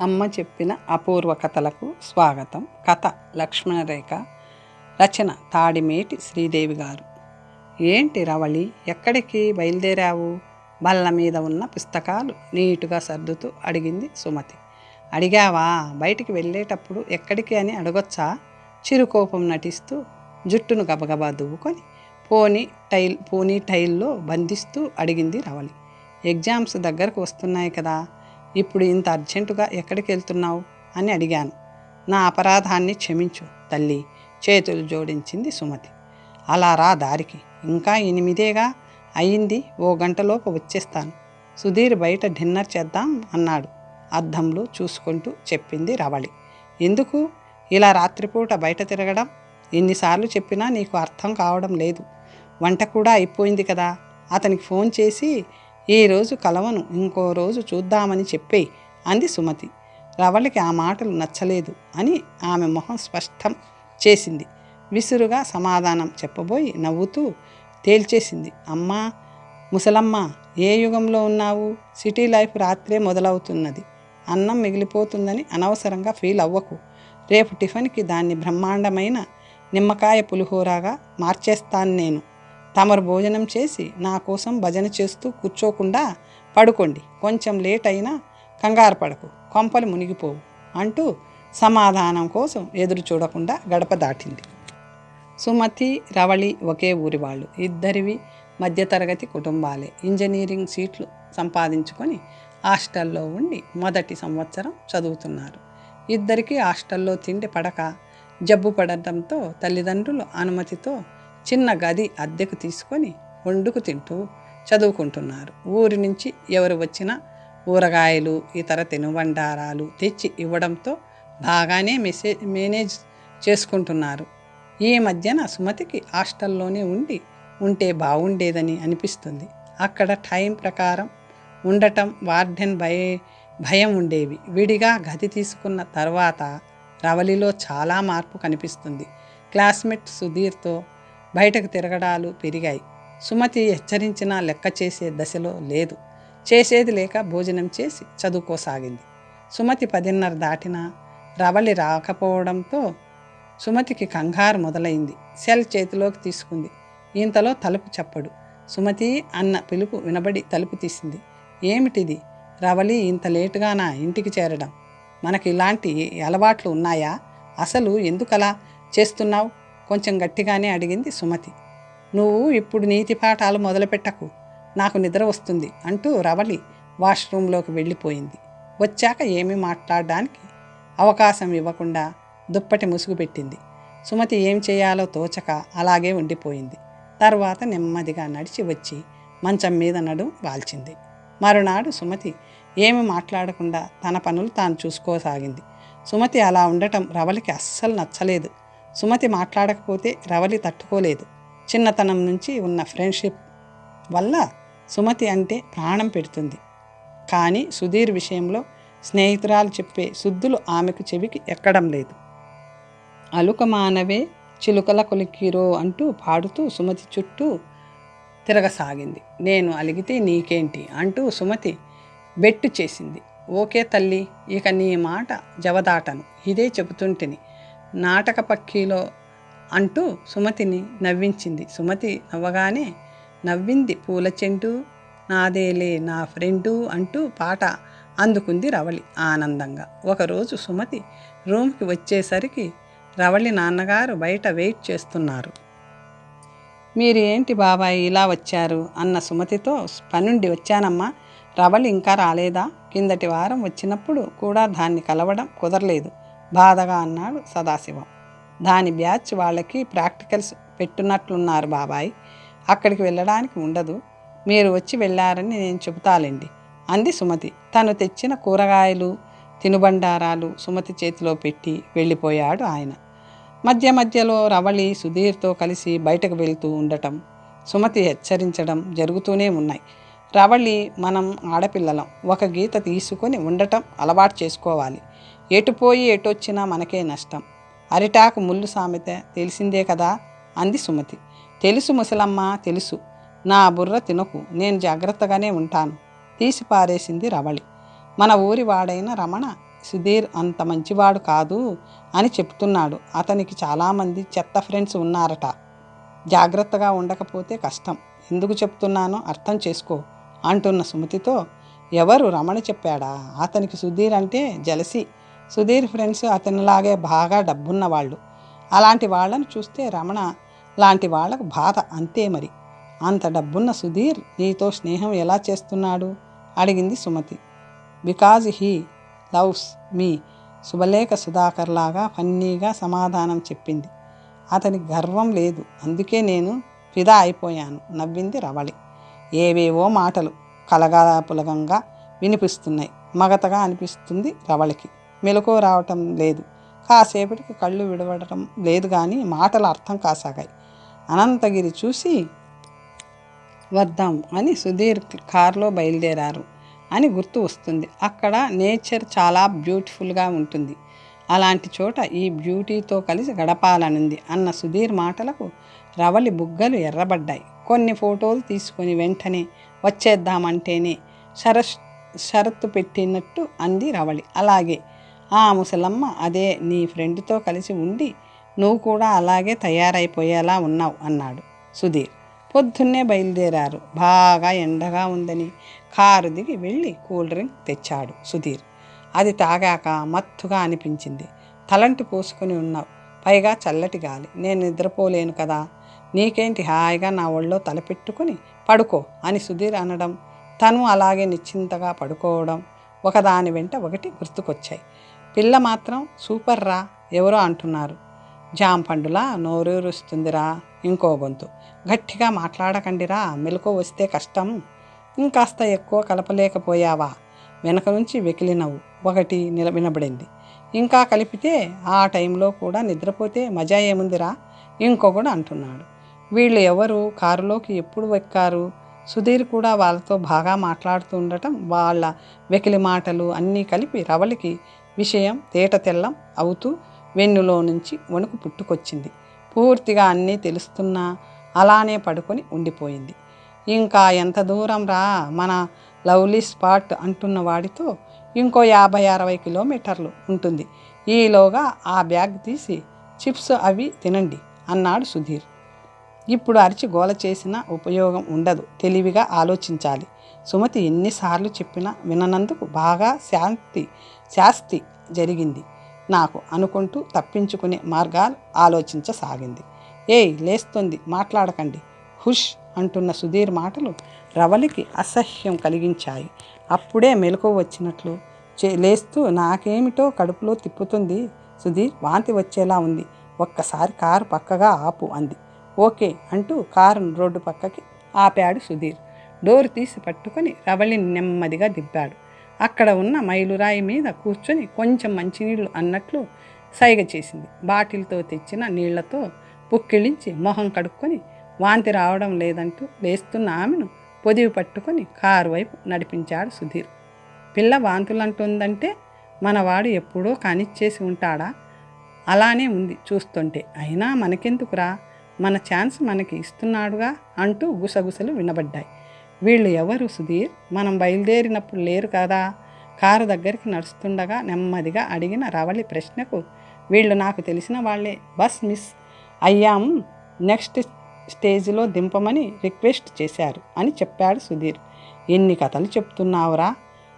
అమ్మ చెప్పిన అపూర్వ కథలకు స్వాగతం. కథ లక్ష్మణరేఖ రచన తాడిమేటి శ్రీదేవి గారు. ఏంటి రవళి ఎక్కడికి బయలుదేరావు? బల్ల మీద ఉన్న పుస్తకాలు నీటుగా సర్దుతూ అడిగింది సుమతి. అడిగావా? బయటికి వెళ్ళేటప్పుడు ఎక్కడికి అని అడగొచ్చా? చిరుకోపం నటిస్తూ జుట్టును గబగబా దువ్వుకొని పోనీ టైల్ పోనీ టైల్లో బంధిస్తూ అడిగింది రవళి. ఎగ్జామ్స్ దగ్గరకు వస్తున్నాయి కదా ఇప్పుడు ఇంత అర్జెంటుగా ఎక్కడికి వెళ్తున్నావు అని అడిగాను. నా అపరాధాన్ని క్షమించు తల్లి చేతులు జోడించింది సుమతి. అలా రా దారికి. ఇంకా ఎనిమిదేగా అయింది. ఓ గంటలోపు వచ్చేస్తాను. సుధీర్ బయట డిన్నర్ చేద్దాం అన్నాడు. అద్దంలో చూసుకుంటూ చెప్పింది రవళి. ఎందుకు? ఇలా రాత్రిపూట బయట తిరగడం? ఎన్నిసార్లు చెప్పినా నీకు అర్థం కావడం లేదు. వంట కూడా అయిపోయింది కదా? అతనికి ఫోన్ చేసి ఈ రోజు కలవను ఇంకో రోజు చూద్దామని చెప్పేయి అంది సుమతి. రవళికి ఆ మాటలు నచ్చలేదు అని ఆమె మొహం స్పష్టం చేసింది. విసురుగా సమాధానం చెప్పబోయి నవ్వుతూ తేల్చేసింది. అమ్మా ముసలమ్మ ఏ యుగంలో ఉన్నావు? సిటీ లైఫ్ రాత్రే మొదలవుతున్నది. అన్నం మిగిలిపోతుందని అనవసరంగా ఫీల్ అవ్వకు. రేపు టిఫిన్కి దాన్ని బ్రహ్మాండమైన నిమ్మకాయ పులిహోరాగా మార్చేస్తాను నేను. తమరు భోజనం చేసి నా కోసం భజన చేస్తూ కూర్చోకుండా పడుకోండి. కొంచెం లేట్ అయినా కంగారు పడకు. కొంపలు మునిగిపోవు అంటూ సమాధానం కోసం ఎదురు చూడకుండా గడప దాటింది. సుమతి రవళి ఒకే ఊరి వాళ్ళు. ఇద్దరివి మధ్యతరగతి కుటుంబాలే. ఇంజనీరింగ్ సీట్లు సంపాదించుకొని హాస్టల్లో ఉండి మొదటి సంవత్సరం చదువుతున్నారు. ఇద్దరికీ హాస్టల్లో తిండి పడక జబ్బు పడటంతో తల్లిదండ్రులు అనుమతితో చిన్న గది అద్దెకు తీసుకొని వండుకు తింటూ చదువుకుంటున్నారు. ఊరి నుంచి ఎవరు వచ్చినా ఊరగాయలు ఇతర తినుబండారాలు తెచ్చి ఇవ్వడంతో బాగానే మెసేజ్ మేనేజ్ చేసుకుంటున్నారు. ఈ మధ్యన సుమతికి హాస్టల్లోనే ఉండి ఉంటే బాగుండేదని అనిపిస్తుంది. అక్కడ టైం ప్రకారం ఉండటం వార్డెన్ భయ భయం ఉండేవి. విడిగా గది తీసుకున్న తర్వాత రవలిలో చాలా మార్పు కనిపిస్తుంది. క్లాస్మేట్ సుధీర్తో బయటకు తిరగడాలు పెరిగాయి. సుమతి హెచ్చరించినా లెక్క చేసే దశలో లేదు. చేసేది లేక భోజనం చేసి చదువుకోసాగింది. సుమతి పదిన్నర దాటినా రవళి రాకపోవడంతో సుమతికి కంగారు మొదలైంది. సెల్ చేతిలోకి తీసుకుంది. ఇంతలో తలుపు చప్పడు. సుమతి అన్న పిలుపు వినబడి తలుపు తీసింది. ఏమిటిది? రవళి ఇంత లేటుగా నా ఇంటికి చేరడం. మనకి ఇలాంటి అలవాట్లు ఉన్నాయా? అసలు ఎందుకలా చేస్తున్నావు? కొంచెం గట్టిగానే అడిగింది సుమతి. నువ్వు ఇప్పుడు నీతి పాఠాలు మొదలుపెట్టకు. నాకు నిద్ర వస్తుంది అంటూ రవలి వాష్రూంలోకి వెళ్ళిపోయింది. వచ్చాక ఏమీ మాట్లాడడానికి అవకాశం ఇవ్వకుండా దుప్పటి ముసుగు పెట్టింది. సుమతి ఏం చేయాలో తోచక అలాగే ఉండిపోయింది. తర్వాత నెమ్మదిగా నడిచి వచ్చి మంచం మీద నడు వాల్చింది. మరునాడు సుమతి ఏమి మాట్లాడకుండా తన పనులు తాను చూసుకోసాగింది. సుమతి అలా ఉండటం రవలికి అస్సలు నచ్చలేదు. సుమతి మాట్లాడకపోతే రవలి తట్టుకోలేదు. చిన్నతనం నుంచి ఉన్న ఫ్రెండ్షిప్ వల్ల సుమతి అంటే ప్రాణం పెడుతుంది. కానీ సుధీర్ విషయంలో స్నేహితురాలు చెప్పే శుద్ధులు ఆమెకు చెవికి ఎక్కడం లేదు. అలుక మానవే చిలుకల కొలికిరో అంటూ పాడుతూ సుమతి చుట్టూ తిరగసాగింది. నేను అలిగితే నీకేంటి? అంటూ సుమతి బెట్టు చేసింది. ఓకే తల్లి ఇక నీ మాట జవదాటను. ఇదే చెబుతుంటిని. నాటక పక్కీలో అంటూ సుమతిని నవ్వించింది. సుమతి నవ్వగానే నవ్వింది పూల చెంటు నాదేలే నా ఫ్రెండు అంటూ పాట అందుకుంది రవళి ఆనందంగా. ఒకరోజు సుమతి రూమ్కి వచ్చేసరికి రవళి నాన్నగారు బయట వెయిట్ చేస్తున్నారు. మీరు ఏంటి బాబాయ్ ఇలా వచ్చారు? అన్న సుమతితో పనుండి వచ్చానమ్మా. రవళి ఇంకా రాలేదా? కిందటి వారం వచ్చినప్పుడు కూడా దాన్ని కలవడం కుదరలేదు. బాధగా అన్నాడు సదాశివం. దాని బ్యాచ్ వాళ్ళకి ప్రాక్టికల్స్ పెట్టున్నట్లున్నారు బాబాయ్. అక్కడికి వెళ్ళడానికి ఉండదు. మీరు వచ్చి వెళ్ళారని నేను చెబుతాలండి అంది సుమతి. తను తెచ్చిన కూరగాయలు తినుబండారాలు సుమతి చేతిలో పెట్టి వెళ్ళిపోయాడు ఆయన. మధ్య మధ్యలో రవళి సుధీర్తో కలిసి బయటకు వెళ్తూ ఉండటం సుమతి హెచ్చరించడం జరుగుతూనే ఉన్నాయి. రవళి మనం ఆడపిల్లలం ఒక గీత తీసుకొని ఉండటం అలవాటు చేసుకోవాలి. ఎటుపోయి ఎటొచ్చినా మనకే నష్టం. అరిటాకు ముళ్ళు సామెత తెలిసిందే కదా అంది సుమతి. తెలుసు ముసలమ్మ తెలుసు. నా బుర్ర తినకు నేను జాగ్రత్తగానే ఉంటాను. తీసి పారేసింది రవళి. మన ఊరి వాడైన రమణ సుధీర్ అంత మంచివాడు కాదు అని చెప్తున్నాడు. అతనికి చాలామంది చెత్త ఫ్రెండ్స్ ఉన్నారట. జాగ్రత్తగా ఉండకపోతే కష్టం. ఎందుకు చెప్తున్నానో అర్థం చేసుకో అంటున్న సుమతితో ఎవరు రమణ చెప్పాడా? అతనికి సుధీర్ అంటే జలసి. సుధీర్ ఫ్రెండ్స్ అతనిలాగే బాగా డబ్బున్న వాళ్ళు. అలాంటి వాళ్ళని చూస్తే రమణ లాంటి వాళ్ళకు బాధ అంతే మరి. అంత డబ్బున్న సుధీర్ నీతో స్నేహం ఎలా చేస్తున్నాడు? అడిగింది Sumathi. Because he loves me Subhalekha Sudhakar లాగా ఫన్నీగా సమాధానం చెప్పింది. అతని గర్వం లేదు. అందుకే నేను ఫిదా అయిపోయాను నవ్వింది రవళి. ఏవేవో మాటలు కలగాపులగంగా వినిపిస్తున్నాయి. మగతగా అనిపిస్తుంది రవళికి. మెలకు రావటం లేదు. కాసేపటికి కళ్ళు విడవడటం లేదు కానీ మాటలు అర్థం కాసాగాయి. అనంతగిరి చూసి వద్దాం అని సుధీర్ కారులో బయలుదేరారు అని గుర్తు వస్తుంది. అక్కడ నేచర్ చాలా బ్యూటిఫుల్గా ఉంటుంది. అలాంటి చోట ఈ బ్యూటీతో కలిసి గడపాలనుంది అన్న సుధీర్ మాటలకు రవలి బుగ్గలు ఎర్రబడ్డాయి. కొన్ని ఫోటోలు తీసుకొని వెంటనే వచ్చేద్దామంటేనే షరస్ షరత్తు పెట్టినట్టు అంది రవళి అలాగే ఆ ముసలమ్మ అదే నీ ఫ్రెండ్తో కలిసి ఉండి నువ్వు కూడా అలాగే తయారైపోయేలా ఉన్నావు అన్నాడు సుధీర్. పొద్దున్నే బయలుదేరారు. బాగా ఎండగా ఉందని కారు దిగి వెళ్ళి కూల్ డ్రింక్ తెచ్చాడు సుధీర్. అది తాగాక మత్తుగా అనిపించింది. తలంటి పోసుకుని ఉన్నావు. పైగా చల్లటి గాలి. నేను నిద్రపోలేను కదా. నీకేంటి హాయిగా నా ఒళ్ళో తలపెట్టుకుని పడుకో అని సుధీర్ అనడం తను అలాగే నిశ్చింతగా పడుకోవడం ఒకదాని వెంట ఒకటి గుర్తుకొచ్చాయి. పిల్ల మాత్రం సూపర్ రా ఎవరో అంటున్నారు. జాంపండులా నోరూరుస్తుందిరా ఇంకో గొంతు. గట్టిగా మాట్లాడకండిరా మెలకు వస్తే కష్టం. ఇంకాస్త ఎక్కువ కలపలేకపోయావా? వెనక నుంచి వెకిలినవు. ఒకటి నిల వినబడింది. ఇంకా కలిపితే ఆ టైంలో కూడా నిద్రపోతే మజా ఏముందిరా? ఇంకొకడు అంటున్నాడు. వీళ్ళు ఎవరు? కారులోకి ఎప్పుడు ఎక్కారు? సుధీర్ కూడా వాళ్ళతో బాగా మాట్లాడుతూ ఉండటం వాళ్ళ వెకిలి మాటలు అన్నీ కలిపి రవలికి విషయం తేట తెల్లం అవుతూ వెన్నులో నుంచి వణుకు పుట్టుకొచ్చింది. పూర్తిగా అన్నీ తెలుస్తున్నా అలానే పడుకొని ఉండిపోయింది. ఇంకా ఎంత దూరం రా మన లవ్లీ స్పాట్ అంటున్న వాడితో ఇంకో యాభై అరవై కిలోమీటర్లు ఉంటుంది. ఈలోగా ఆ బ్యాగ్ తీసి చిప్స్ అవి తినండి అన్నాడు సుధీర్. ఇప్పుడు అరిచి గోల చేసిన ఉపయోగం ఉండదు తెలివిగా ఆలోచించాలి. సుమతి ఎన్నిసార్లు చెప్పినా విననందుకు బాగా శాంతి శాస్తి జరిగింది. నాకు అనుకుంటూ తప్పించుకునే మార్గాలు ఆలోచించసాగింది. ఏయ్ లేస్తుంది మాట్లాడకండి. హుష్ అంటున్న సుధీర్ మాటలు రవలికి అసహ్యం కలిగించాయి. అప్పుడే మెలకు వచ్చినట్లు చే లేస్తూ నాకేమిటో కడుపులో తిప్పుతుంది సుధీర్ వాంతి వచ్చేలా ఉంది. ఒక్కసారి కారు పక్కగా ఆపు అంది. ఓకే అంటూ కారును రోడ్డు పక్కకి ఆపాడు సుధీర్. డోర్ తీసి పట్టుకొని రవళిని నెమ్మదిగా దింపాడు. అక్కడ ఉన్న మైలురాయి మీద కూర్చొని కొంచెం మంచినీళ్ళు అన్నట్లు సైగ చేసింది. బాటిల్తో తెచ్చిన నీళ్ళతో పుక్కిళించి మొహం కడుక్కొని వాంతి రావడం లేదంటూ లేస్తున్న ఆమెను పొదివి పట్టుకొని కారు వైపు నడిపించాడు సుధీర్. పిల్ల వాంతులంటుందంటే మనవాడు ఎప్పుడో కానిచ్చేసి ఉంటాడా? అలానే ఉంది చూస్తుంటే. అయినా మనకెందుకురా? మన ఛాన్స్ మనకి ఇస్తున్నాడుగా అంటూ గుసగుసలు వినబడ్డాయి. వీళ్ళు ఎవరు సుధీర్? మనం బయలుదేరినప్పుడు లేరు కదా? కారు దగ్గరికి నడుస్తుండగా నెమ్మదిగా అడిగిన రవళి ప్రశ్నకు వీళ్ళు నాకు తెలిసిన వాళ్ళే బస్ మిస్ అయ్యాం నెక్స్ట్ స్టేజ్లో దింపమని రిక్వెస్ట్ చేశారు అని చెప్పాడు సుధీర్. ఎన్ని కథలు చెప్తున్నావురా?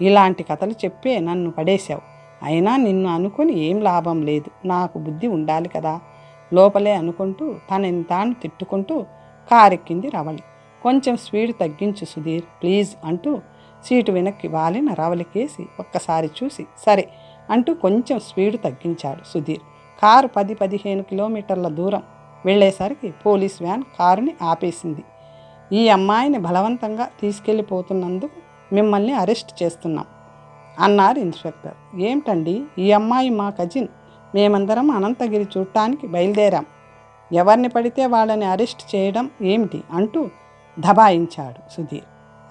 ఇలాంటి కథలు చెప్పే నన్ను పడేశావు. అయినా నిన్ను అనుకుని ఏం లాభం లేదు. నాకు బుద్ధి ఉండాలి కదా? లోపలే అనుకుంటూ తనని తాను తిట్టుకుంటూ కారెక్కింది రవళి. కొంచెం స్పీడ్ తగ్గించు సుధీర్ ప్లీజ్ అంటూ సీటు వెనక్కి వాలిన రవలికేసి ఒక్కసారి చూసి సరే అంటూ కొంచెం స్పీడ్ తగ్గించాడు సుధీర్. కారు పది పదిహేను కిలోమీటర్ల దూరం వెళ్ళేసరికి పోలీస్ వ్యాన్ కారుని ఆపేసింది. ఈ అమ్మాయిని బలవంతంగా తీసుకెళ్ళిపోతున్నందుకు మిమ్మల్ని అరెస్ట్ చేస్తున్నాం అన్నారు ఇన్స్పెక్టర్. ఏమిటండి? ఈ అమ్మాయి మా కజిన్. మేమందరం అనంతగిరి చూడటానికి బయలుదేరాం. ఎవరిని పడితే వాళ్ళని అరెస్ట్ చేయడం ఏమిటి? అంటూ దబాయించాడు సుధీర్.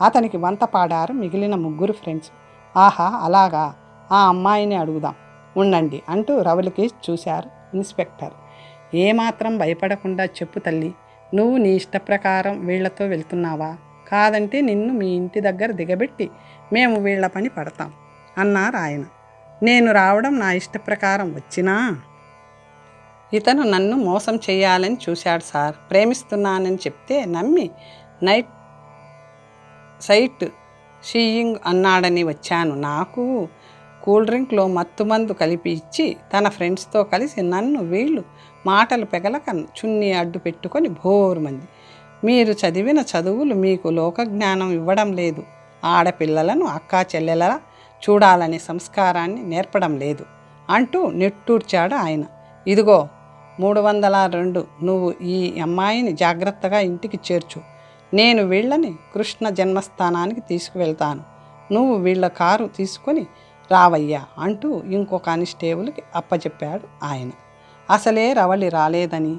అతనికి వంత పాడారు మిగిలిన ముగ్గురు ఫ్రెండ్స్. ఆహా అలాగా? ఆ అమ్మాయిని అడుగుదాం. ఉండండి అంటూ రవులకి చూశారు ఇన్స్పెక్టర్. ఏమాత్రం భయపడకుండా చెప్పు తల్లి. నువ్వు నీ ఇష్ట ప్రకారం వీళ్ళతో వెళ్తున్నావా? కాదంటే నిన్ను మీ ఇంటి దగ్గర దిగబెట్టి మేము వీళ్ళ పని పడతాం అన్నారు ఆయన. నేను రావడం నా ఇష్ట ప్రకారం వచ్చినా? ఇతను నన్ను మోసం చేయాలని చూశాడు సార్. ప్రేమిస్తున్నానని చెప్తే నమ్మి నైట్ సైట్ షీయింగ్ అన్నాడని వచ్చాను. నాకు కూల్ డ్రింక్లో మత్తుమందు కలిపి ఇచ్చి తన ఫ్రెండ్స్తో కలిసి నన్ను వీళ్ళు మాటలు పెగలక చున్నీ అడ్డు పెట్టుకొని మంది. మీరు చదివిన చదువులు మీకు లోకజ్ఞానం ఇవ్వడం లేదు. ఆడపిల్లలను అక్కా చెల్లెలలా చూడాలనే సంస్కారాన్ని నేర్పడం లేదు అంటూ నిట్టూర్చాడు ఆయన. ఇదిగో మూడు వందల రెండు నువ్వు ఈ అమ్మాయిని జాగ్రత్తగా ఇంటికి చేర్చు. నేను వీళ్ళని కృష్ణ జన్మస్థానానికి తీసుకువెళ్తాను. నువ్వు వీళ్ళ కారు తీసుకొని రావయ్యా అంటూ ఇంకో కానిస్టేబుల్కి అప్పచెప్పాడు ఆయన. అసలే రవళి రాలేదని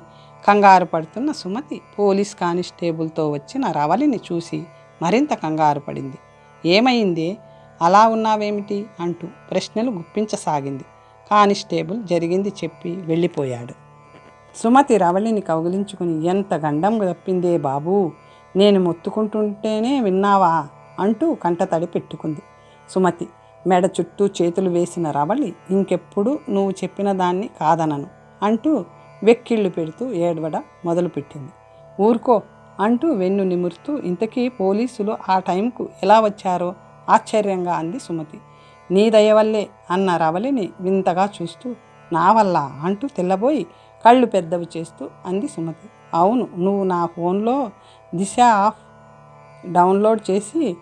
కంగారు పడుతున్న సుమతి పోలీస్ కానిస్టేబుల్తో వచ్చిన రవళిని చూసి మరింత కంగారు పడింది. ఏమైంది? అలా ఉన్నావేమిటి? అంటూ ప్రశ్నలు గుప్పించసాగింది. కానిస్టేబుల్ జరిగింది చెప్పి వెళ్ళిపోయాడు. సుమతి రవళిని కౌగిలించుకుని ఎంత గండం తప్పిందే బాబూ? నేను మొత్తుకుంటుంటేనే విన్నావా అంటూ కంటతడి పెట్టుకుంది. సుమతి మెడ చుట్టూ చేతులు వేసిన రవళి ఇంకెప్పుడు నువ్వు చెప్పిన దాన్ని కాదనను అంటూ వెక్కిళ్ళు పెడుతూ ఏడవడ మొదలుపెట్టింది. ఊరుకో అంటూ వెన్ను నిమురుతూ ఇంతకీ పోలీసులు ఆ టైంకు ఎలా వచ్చారో ఆశ్చర్యంగా అంది సుమతి. నీ దయవల్లే అన్న రవలిని వింతగా చూస్తూ నా వల్ల అంటూ తెల్లబోయి కళ్ళు పెద్దవి చేస్తూ అంది సుమతి. అవును నువ్వు నా ఫోన్లో దిశ ఆఫ్ డౌన్లోడ్ చేసి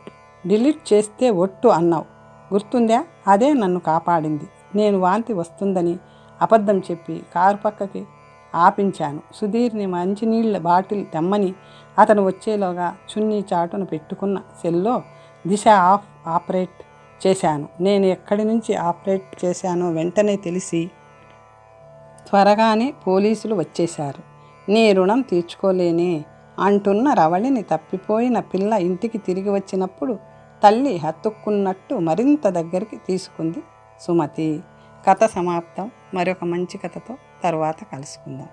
డిలీట్ చేస్తే ఒట్టు అన్నావు. గుర్తుందా? అదే నన్ను కాపాడింది. నేను వాంతి వస్తుందని అబద్ధం చెప్పి కారు పక్కకి ఆపించాను. సుధీర్ని మంచినీళ్ళ బాటిల్ తెమ్మని అతను వచ్చేలోగా చున్నీ చాటును పెట్టుకున్న సెల్లో దిశ ఆఫ్ ఆపరేట్ చేశాను. నేను ఎక్కడి నుంచి ఆపరేట్ చేశానో వెంటనే తెలిసి త్వరగానే పోలీసులు వచ్చేశారు. నీ రుణం తీర్చుకోలేనే అంటున్న రవళిని తప్పిపోయిన పిల్ల ఇంటికి తిరిగి వచ్చినప్పుడు తల్లి హత్తుక్కున్నట్టు మరింత దగ్గరికి తీసుకుంది సుమతి. కథ సమాప్తం. మరొక మంచి కథతో తర్వాత కలుసుకుందాం.